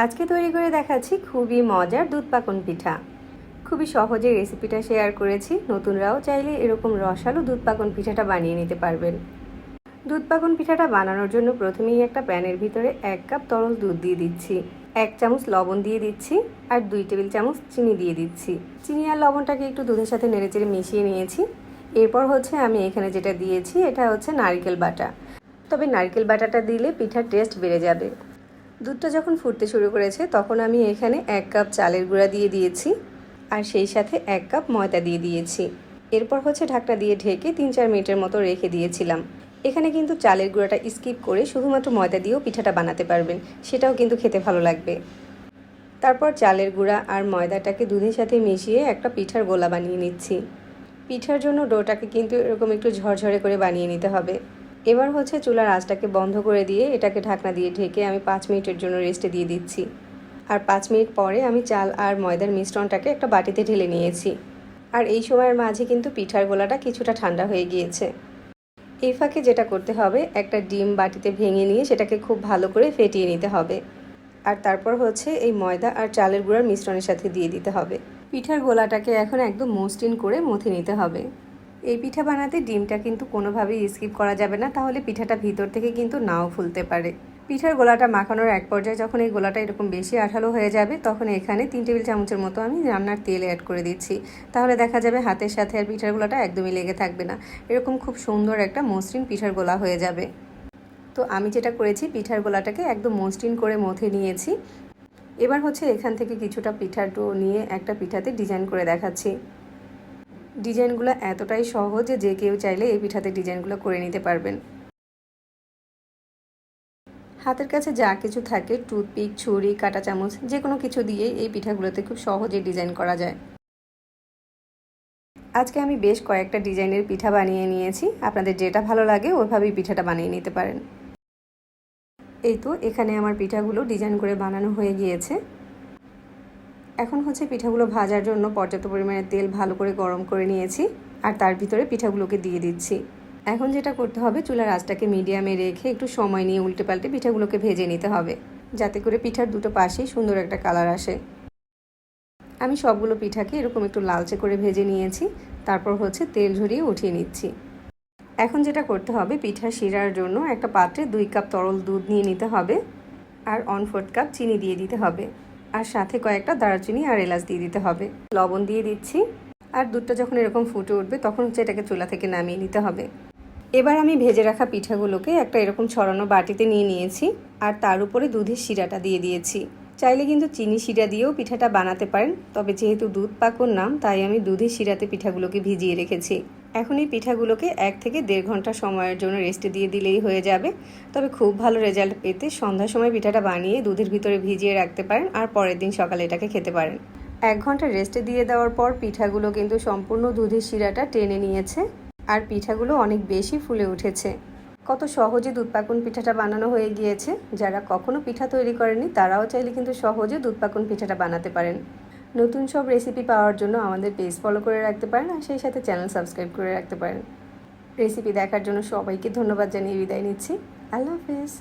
আজকে তৈরি করে দেখাচ্ছি খুবই মজার দুধ পাকন পিঠা। খুবই সহজে রেসিপিটা শেয়ার করেছি। নতুনরাও চাইলে এরকম রসালো দুধ পাকন পিঠাটা বানিয়ে নিতে পারবেন। দুধ পাকন পিঠাটা বানানোর জন্য প্রথমেই একটা প্যানের ভিতরে এক কাপ তরল দুধ দিয়ে দিচ্ছি। এক চামচ লবণ দিয়ে দিচ্ছি আর দুই টেবিল চামচ চিনি দিয়ে দিচ্ছি। চিনি আর লবণটাকে একটু দুধের সাথে নেড়েচেড়ে মিশিয়ে নিয়েছি। এরপর হচ্ছে আমি এখানে যেটা দিয়েছি, এটা হচ্ছে নারকেল বাটা। তবে নারকেল বাটাটা দিলে পিঠার টেস্ট বেড়ে যাবে। দুধটা যখন ফুটতে শুরু করেছে, তখন আমি এখানে এক কাপ চালের গুঁড়া দিয়ে দিয়েছি আর সেই সাথে এক কাপ ময়দা দিয়ে দিয়েছি। এরপর হচ্ছে ঢাকনা দিয়ে ঢেকে তিন চার মিনিটের মতো রেখে দিয়েছিলাম। এখানে কিন্তু চালের গুঁড়াটা স্কিপ করে শুধুমাত্র ময়দা দিয়েও পিঠাটা বানাতে পারবেন, সেটাও কিন্তু খেতে ভালো লাগবে। তারপর চালের গুঁড়া আর ময়দাটাকে দুধের সাথে মিশিয়ে একটা পিঠার গোলা বানিয়ে নিচ্ছি। পিঠার জন্য ডোটাকে কিন্তু এরকম একটু ঝরঝরে করে বানিয়ে নিতে হবে। এবার হচ্ছে চুলার আঁচটাকে বন্ধ করে দিয়ে এটাকে ঢাকনা দিয়ে ঢেকে আমি পাঁচ মিনিটের জন্য রেস্টে দিয়ে দিচ্ছি। আর পাঁচ মিনিট পরে আমি চাল আর ময়দার মিশ্রণটাকে একটা বাটিতে ঢেলে নিয়েছি। আর এই সময়ের মাঝে কিন্তু পিঠার গোলাটা কিছুটা ঠান্ডা হয়ে গিয়েছে। এই ফাঁকে যেটা করতে হবে, একটা ডিম বাটিতে ভেঙে নিয়ে সেটাকে খুব ভালো করে ফেটিয়ে নিতে হবে। আর তারপর হচ্ছে এই ময়দা আর চালের গুঁড়ার মিশ্রণের সাথে দিয়ে দিতে হবে। পিঠার গোলাটাকে এখন একদম মসৃণ করে মথে নিতে হবে। এই পিঠা বানাতে ডিমটা কিন্তু কোনোভাবেই স্কিপ করা যাবে না, তাহলে পিঠাটা ভিতর থেকে কিন্তু নাও ফুলতে পারে। পিঠার গোলাটা মাখানোর এক পর্যায়ে যখন এই গোলাটা এরকম বেশি আঠালো হয়ে যাবে, তখন এখানে তিন টেবিল চামচের মতো আমি রান্নার তেল অ্যাড করে দিচ্ছি। তাহলে দেখা যাবে হাতের সাথে আর পিঠার গোলাটা একদমই লেগে থাকবে না। এরকম খুব সুন্দর একটা মসৃণ পিঠার গোলা হয়ে যাবে। তো আমি যেটা করেছি, পিঠার গোলাটাকে একদম মসৃণ করে মথে নিয়েছি। এবার হচ্ছে এখান থেকে কিছুটা পিঠার ডো নিয়ে একটা পিঠাতে ডিজাইন করে দেখাচ্ছি। ডিজাইনগুলো এতটাই সহজ যে কেউ চাইলে এই পিঠাতে ডিজাইনগুলো করে নিতে পারবেন। হাতের কাছে যা কিছু থাকে, টুথপিক, ছুরি, কাঁটা চামচ, যে কোনো কিছু দিয়ে এই পিঠাগুলোতে খুব সহজে ডিজাইন করা যায়। আজকে আমি বেশ কয়েকটা ডিজাইনের পিঠা বানিয়ে নিয়েছি। আপনাদের যেটা ভালো লাগে ওইভাবেই পিঠাটা বানিয়ে নিতে পারেন। এই তো, এখানে আমার পিঠাগুলো ডিজাইন করে বানানো হয়ে গিয়েছে। এখন হচ্ছে পিঠাগুলো ভাজার জন্য পর্যাপ্ত পরিমাণে তেল ভালো করে গরম করে নিয়েছি আর তার ভিতরে পিঠাগুলোকে দিয়ে দিচ্ছি। এখন যেটা করতে হবে, চুলার আঁচটাকে মিডিয়ামে রেখে একটু সময় নিয়ে উল্টে পাল্টে পিঠাগুলোকে ভেজে নিতে হবে। যাতে করে পিঠার দুটো পাশেই সুন্দর একটা কালার আসে। আমি সবগুলো পিঠাকে এরকম একটু লালচে করে ভেজে নিয়েছি, তারপর হচ্ছে তেল ঝরিয়ে উঠিয়ে নিচ্ছি। এখন যেটা করতে হবে, পিঠা শিরার জন্য একটা পাত্রে দুই কাপ তরল দুধ নিয়ে নিতে হবে আর অন ফোর্থ কাপ চিনি দিয়ে দিতে হবে। আর সাথে কয়েকটা দারচিনি আর এলাচ দিয়ে দিতে হবে। লবণ দিয়ে দিচ্ছি। আর দুধটা যখন এরকম ফুটে উঠবে, তখন হচ্ছে এটাকে চুলা থেকে নামিয়ে নিতে হবে। এবার আমি ভেজে রাখা পিঠাগুলোকে একটা এরকম ছড়ানো বাটিতে নিয়ে নিয়েছি। আর তার উপরে দুধের শিরাটা দিয়ে দিয়েছি। চাইলে কিন্তু চিনি শিরা দিয়েও পিঠাটা বানাতে পারেন। তবে যেহেতু দুধ পাকন নাম, তাই আমি দুধের শিরাতে পিঠাগুলোকে ভিজিয়ে রেখেছি। এখন এই পিঠাগুলোকে এক থেকে দেড় ঘণ্টা সময়ের জন্য রেস্টে দিয়ে দিলেই হয়ে যাবে। তবে খুব ভালো রেজাল্ট পেতে সন্ধ্যার সময় পিঠাটা বানিয়ে দুধের ভিতরে ভিজিয়ে রাখতে পারেন আর পরের দিন সকালে এটাকে খেতে পারেন। এক ঘণ্টা রেস্টে দিয়ে দেওয়ার পর পিঠাগুলো কিন্তু সম্পূর্ণ দুধের শিরাটা টেনে নিয়েছে আর পিঠাগুলো অনেক বেশি ফুলে উঠেছে। কত সহজে দুধ পাকুন পিঠাটা বানানো হয়ে গিয়েছে। যারা কখনো পিঠা তৈরি করেনি তারাও চাইলে কিন্তু সহজে দুধ পাকুন পিঠাটা বানাতে পারেন। নতুন সব রেসিপি পাওয়ার জন্য আমাদের পেজ ফলো করে রাখতে পারেন আর সেই সাথে চ্যানেল সাবস্ক্রাইব করে রাখতে পারেন। রেসিপি দেখার জন্য সবাইকে ধন্যবাদ জানিয়ে বিদায় নিচ্ছি। আল্লাহ হাফেজ।